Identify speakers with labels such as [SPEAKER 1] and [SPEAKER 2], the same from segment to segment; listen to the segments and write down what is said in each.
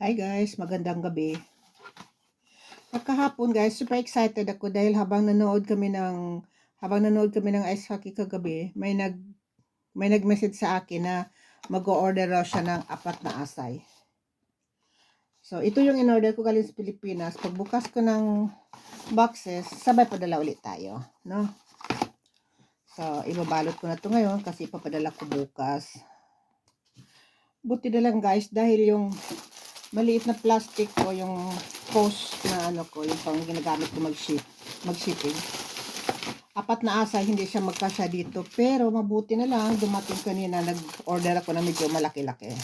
[SPEAKER 1] Hi guys, magandang gabi. Pagkahapon guys, super excited ako dahil habang nanood kami ng habang nanood kami ng ice hockey kagabi, may nag may nag-message sa akin na mag-order raw siya ng apat na asay. So, ito yung in-order ko galing sa Pilipinas. Pagbukas ko ng boxes, sabay padala ulit tayo, no? So, ibabalot ko na to ngayon kasi ipapadala ko bukas. Buti na lang guys, dahil yung maliit na plastic ko, yung post na ano ko, yung pang ginagamit ko mag-ship, mag-shipping. Apat na asa, hindi siya magkasya dito. Pero mabuti na lang, dumating kanina, nag-order ako na medyo malaki-laki.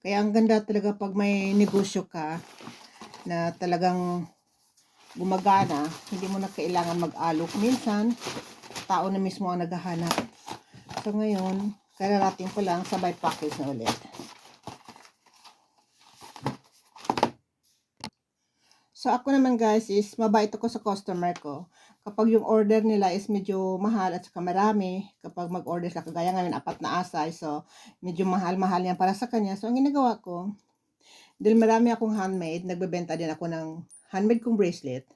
[SPEAKER 1] Kaya ang ganda talaga pag may negosyo ka na talagang gumagana, hindi mo na kailangan mag-alok. Minsan, tao na mismo ang naghahanap. So ngayon, kararating ko lang, sabay package na ulit. So ako naman guys is mabait ako sa customer ko. Kapag yung order nila is medyo mahal at saka marami, kapag mag-order sila, kagaya ngayon apat na asay, so medyo mahal-mahal yan para sa kanya. So ang ginagawa ko, dahil marami akong handmade, nagbebenta din ako ng handmade kong bracelet.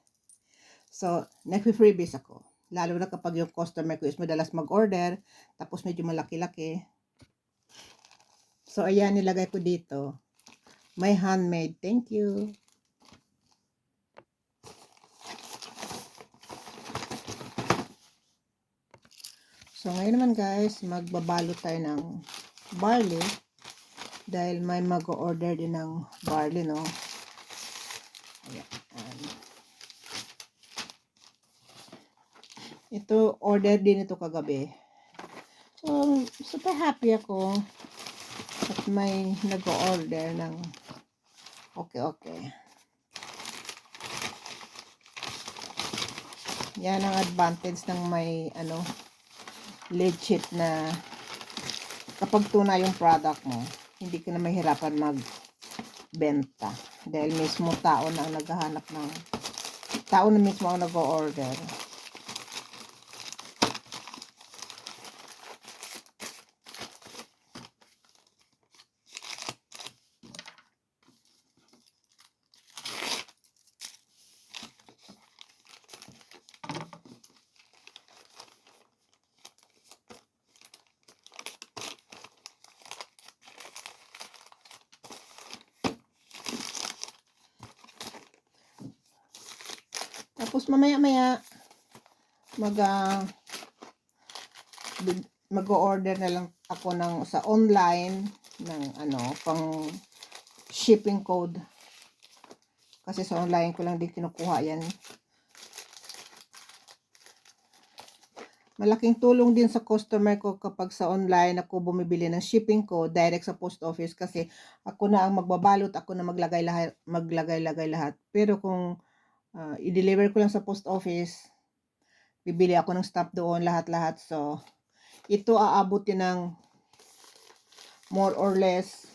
[SPEAKER 1] So, nagpi-freebies ako. Lalo na kapag yung customer ko is madalas mag-order, tapos medyo malaki-laki. So, ayan, nilagay ko dito. My handmade. Thank you. So, ngayon naman guys, magbabalo tayo ng barley. Dahil may mag-order din ng barley, no? Ayan. Ito, order din ito kagabi. So, super happy ako at may nag-order ng okay, okay. Yan ang advantage ng may ano legit na kapag tuna yung product mo, hindi ka na mahirapan magbenta. Dahil mismo tao na ang naghahanap ng tao na mismo ang nag-order. Tapos mamaya-maya mag uh, mag-order na lang ako ng sa online ng ano pang shipping code. Kasi sa online ko lang din kinukuha yan. Malaking tulong din sa customer ko kapag sa online ako bumibili ng shipping ko direct sa post office kasi ako na ang magbabalot, ako na maglagay lahat, maglagay-lagay lahat. Pero kung uh, i-deliver ko lang sa post office, bibili ako ng stuff doon lahat-lahat. So, ito aabutin ng more or less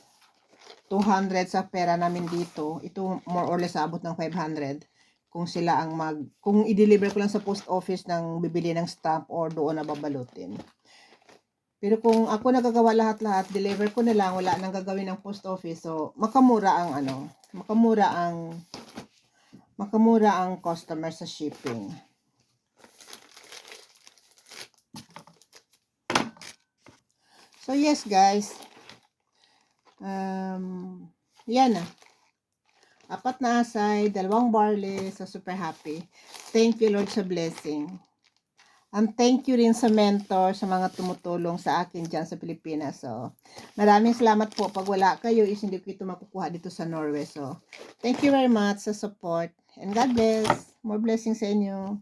[SPEAKER 1] 200 sa pera namin dito. Ito more or less aabot ng 500 kung sila ang mag kung i-deliver ko lang sa post office ng bibili ng stamp or doon na babalutin. Pero kung ako nagagawa lahat-lahat, deliver ko na lang, wala nang gagawin ng post office. So, makamura ang ano, makamura ang makamura ang customer sa shipping. So, yes guys. Um, yan na. Apat na asay, dalawang barley, so super happy. Thank you Lord sa blessing. And thank you rin sa mentor, sa mga tumutulong sa akin dyan sa Pilipinas. So, maraming salamat po. Pag wala kayo, is hindi ko ito makukuha dito sa Norway. So, thank you very much sa support. And God bless. More blessings sa inyo.